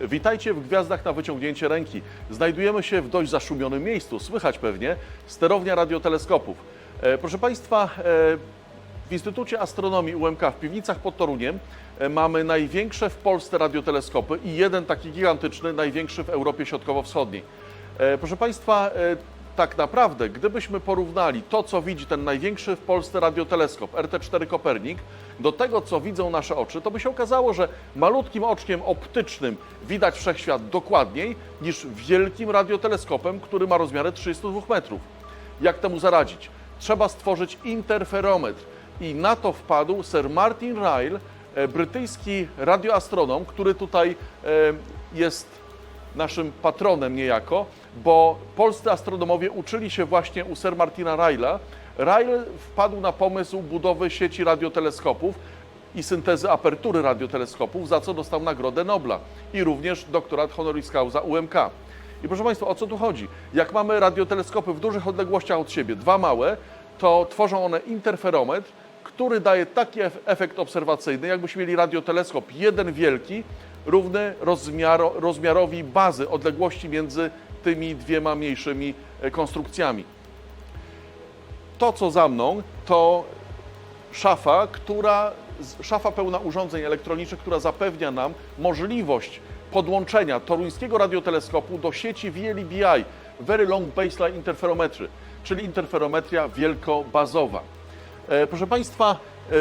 Witajcie w Gwiazdach na wyciągnięcie ręki. Znajdujemy się w dość zaszumionym miejscu, słychać pewnie, sterownia radioteleskopów. E, Proszę Państwa, e, w Instytucie Astronomii UMK w Piwnicach pod Toruniem e, mamy największe w Polsce radioteleskopy i jeden taki gigantyczny, największy w Europie Środkowo-Wschodniej. Proszę Państwa, tak naprawdę, gdybyśmy porównali to, co widzi ten największy w Polsce radioteleskop RT4 Kopernik, do tego, co widzą nasze oczy, to by się okazało, że malutkim oczkiem optycznym widać wszechświat dokładniej niż wielkim radioteleskopem, który ma rozmiary 32 metrów. Jak temu zaradzić? Trzeba stworzyć interferometr i na to wpadł Sir Martin Ryle, e, brytyjski radioastronom, który tutaj e, jest naszym patronem niejako, bo polscy astronomowie uczyli się właśnie u Sir Martina Ryla. Ryle wpadł na pomysł budowy sieci radioteleskopów i syntezy apertury radioteleskopów, za co dostał Nagrodę Nobla i również doktorat honoris causa UMK. I proszę Państwa, o co tu chodzi? Jak mamy radioteleskopy w dużych odległościach od siebie, dwa małe, to tworzą one interferometr, który daje taki ef- efekt obserwacyjny, jakbyśmy mieli radioteleskop jeden wielki, równy rozmiaro, rozmiarowi bazy odległości między tymi dwiema mniejszymi e, konstrukcjami. To, co za mną, to szafa, która, szafa pełna urządzeń elektronicznych, która zapewnia nam możliwość podłączenia toruńskiego radioteleskopu do sieci VLBI, Very Long Baseline Interferometry, czyli interferometria wielkobazowa. E, Proszę Państwa,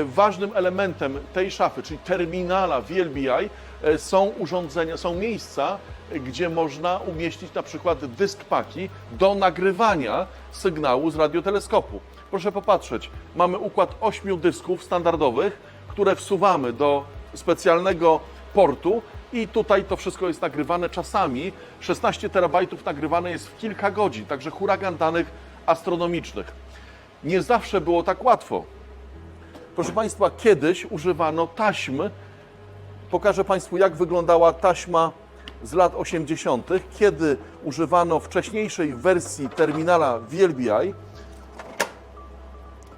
ważnym elementem tej szafy, czyli terminala VLBI, e, są urządzenia, są miejsca, e, gdzie można umieścić na przykład dysk paki do nagrywania sygnału z radioteleskopu. Proszę popatrzeć, mamy układ ośmiu dysków standardowych, które wsuwamy do specjalnego portu i tutaj to wszystko jest nagrywane czasami. 16 terabajtów nagrywane jest w kilka godzin, także huragan danych astronomicznych. Nie zawsze było tak łatwo. Proszę Państwa, kiedyś używano taśm. Pokażę Państwu, jak wyglądała taśma z lat 80., kiedy używano wcześniejszej wersji terminala VLBI.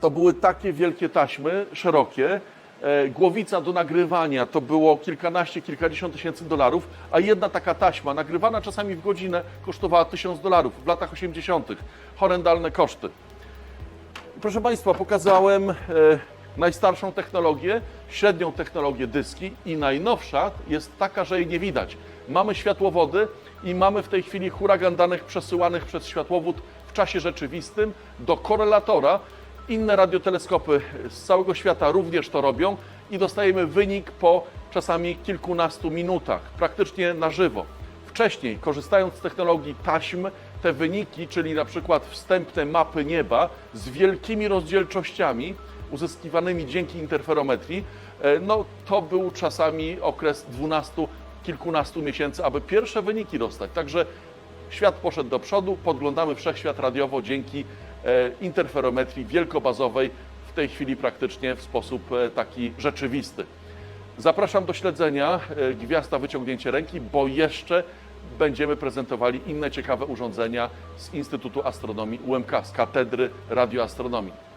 To były takie wielkie taśmy, szerokie. E, Głowica do nagrywania to było kilkanaście, kilkadziesiąt tysięcy dolarów, a jedna taka taśma, nagrywana czasami w godzinę, kosztowała tysiąc dolarów w latach 80. Horrendalne koszty. Proszę Państwa, pokazałem e, najstarszą technologię, średnią technologię dyski i najnowsza jest taka, że jej nie widać. Mamy światłowody i mamy w tej chwili huragan danych przesyłanych przez światłowód w czasie rzeczywistym do korelatora. Inne radioteleskopy z całego świata również to robią i dostajemy wynik po czasami kilkunastu minutach, praktycznie na żywo. Wcześniej, korzystając z technologii taśm, te wyniki, czyli na przykład wstępne mapy nieba z wielkimi rozdzielczościami uzyskiwanymi dzięki interferometrii, e, no to był czasami okres 12, kilkunastu miesięcy, aby pierwsze wyniki dostać. Także świat poszedł do przodu, podglądamy wszechświat radiowo dzięki e, interferometrii wielkobazowej, w tej chwili praktycznie w sposób e, taki rzeczywisty. Zapraszam do śledzenia Gwiazda Wyciągnięcie Ręki, bo jeszcze będziemy prezentowali inne ciekawe urządzenia z Instytutu Astronomii UMK, z Katedry Radioastronomii.